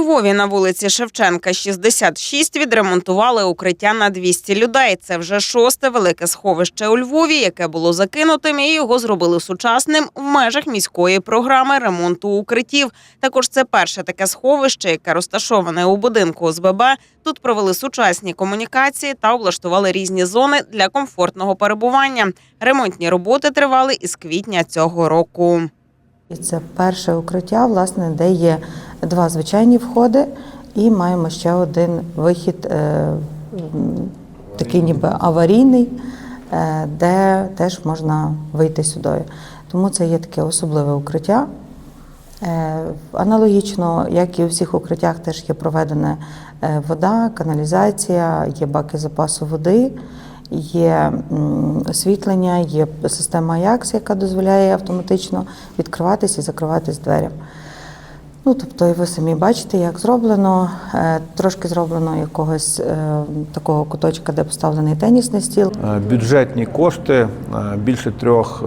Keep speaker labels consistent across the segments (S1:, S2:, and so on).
S1: Львові на вулиці Шевченка, 66, відремонтували укриття на 200 людей. Це вже шосте велике сховище у Львові, яке було закинутим, і його зробили сучасним в межах міської програми ремонту укриттів. Також це перше таке сховище, яке розташоване у будинку ОСББ. Тут провели сучасні комунікації та облаштували різні зони для комфортного перебування. Ремонтні роботи тривали із квітня цього року.
S2: Це перше укриття, власне, де є два звичайні входи, і маємо ще один вихід, е, такий ніби аварійний, е, де теж можна вийти сюди. Тому це є таке особливе укриття. Е, Аналогічно, як і у всіх укриттях, теж є проведена вода, каналізація, є баки запасу води, є освітлення, є система Ajax, яка дозволяє автоматично відкриватись і закриватись дверям. Ну, тобто, і ви самі бачите, як зроблено. Е, Трошки зроблено якогось е, такого куточка, де поставлений тенісний стіл.
S3: Е, Бюджетні кошти більше трьох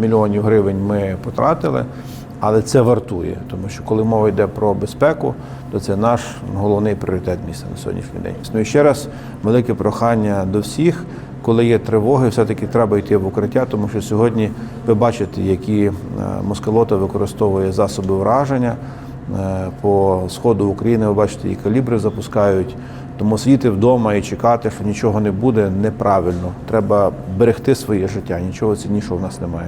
S3: мільйонів гривень ми потратили, але це вартує, тому що коли мова йде про безпеку, то це наш головний пріоритет міста на сьогоднішній день. Ну і ще раз велике прохання до всіх. Коли є тривоги, все-таки треба йти в укриття, тому що сьогодні ви бачите, які москалота використовує засоби враження. Е, По сходу України ви бачите, і калібри запускають. Тому сидіти вдома і чекати, що нічого не буде, неправильно. Треба берегти своє життя. Нічого ціннішого в нас немає.